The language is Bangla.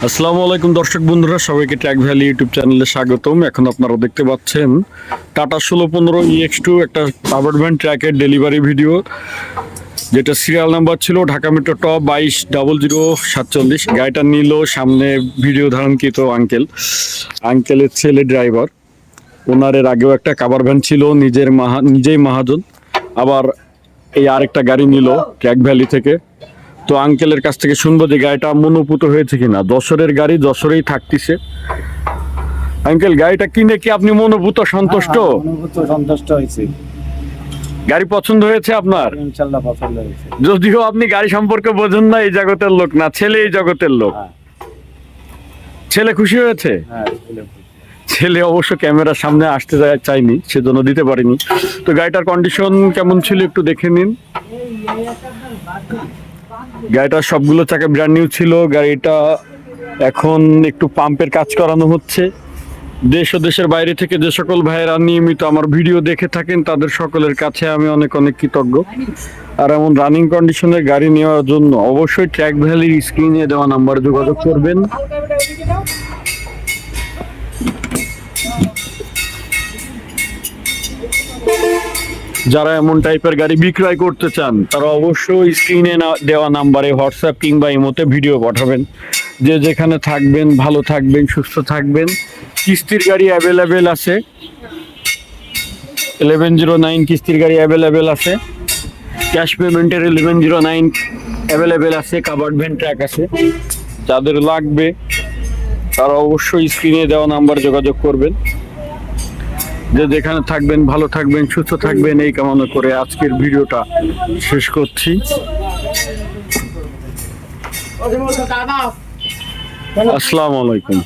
আসসালামু আলাইকুম দর্শক বন্ধুরা, সবাইকে ট্র্যাক ভ্যালি ইউটিউব চ্যানেলে স্বাগতম। এখন আপনারা দেখতে পাচ্ছেন টাটা ষোলো পনেরো ইএক্স টু একটা ভ্যান ট্র্যাকের ডেলিভারি ভিডিও যেটা সিরিয়াল নাম্বার ছিল ঢাকা মেট্রো ট বাইশ ডাবল জিরো সাতচল্লিশ। গাড়িটা নিল, সামনে ভিডিও ধারণকৃত আঙ্কেল আঙ্কেলের ছেলে ড্রাইভার ওনারের আগেও একটা কাভার ভ্যান ছিল, নিজের মাহা নিজেই মাহাজন। আবার এই আরেকটা গাড়ি নিল ট্র্যাক ভ্যালি থেকে। তো আঙ্কেলের কাছ থেকে শুনব যে গাড়িটা মনোপুত হয়েছে কিনা। যশোরের গাড়ি যশোরেই থাকতিছে। আঙ্কেল গাড়িটা কিনে কি আপনি মনোভূত সন্তুষ্ট? হ্যাঁ, সন্তুষ্ট হয়েছে। গাড়ি পছন্দ হয়েছে আপনার? ইনশাল্লাহ পছন্দ হয়েছে। যদিও আপনি গাড়ি সম্পর্কে বোঝেন না এই জগতের লোক না ছেলে এই জগতের লোক। হ্যাঁ। ছেলে খুশি হয়েছে? হ্যাঁ ছেলে অবশ্য ক্যামেরার সামনে আসতে চাইনি সেজন্য দিতে পারিনি। তো গাড়িটার কন্ডিশন কেমন ছিল একটু দেখে নিন। গাড়িটার সবগুলো চাকা ব্র্যান্ড নিউ ছিল। গাড়িটা এখন একটু পাম্পের কাজ করানো হচ্ছে। দেশ ও দেশের বাইরে থেকে যে সকল ভাইয়েরা নিয়মিত আমার ভিডিও দেখে থাকেন, তাদের সকলের কাছে আমি অনেক অনেক কৃতজ্ঞ। আর এমন রানিং কন্ডিশনের গাড়ি নেওয়ার জন্য অবশ্যই ট্র্যাক ভ্যালির স্ক্রিনে দেওয়া নাম্বারে যোগাযোগ করবেন। যারা এমন টাইপের গাড়ি বিক্রয় করতে চান, তারা অবশ্যই স্ক্রিনে দেওয়া নাম্বারে হোয়াটসঅ্যাপ কিংবা ইমোতে ভিডিও পাঠাবেন। যে যেখানে থাকবেন, ভালো থাকবেন, সুস্থ থাকবেন। কিস্তির গাড়ি অ্যাভেলেবেল আছে। ইলেভেন জিরো নাইন কিস্তির গাড়ি অ্যাভেলেবেল আছে। ক্যাশ পেমেন্টের ইলেভেন জিরো নাইন অ্যাভেলেবেল আছে। কাভার্ড ভ্যান ট্র্যাক আছে। যাদের লাগবে, তারা অবশ্যই স্ক্রিনে দেওয়া নাম্বার যোগাযোগ করবেন। যে যেখানে থাকবেন, ভালো থাকবেন, সুস্থ থাকবেন, এই কামনা করে আজকের ভিডিওটা শেষ করছি। আসসালামু আলাইকুম।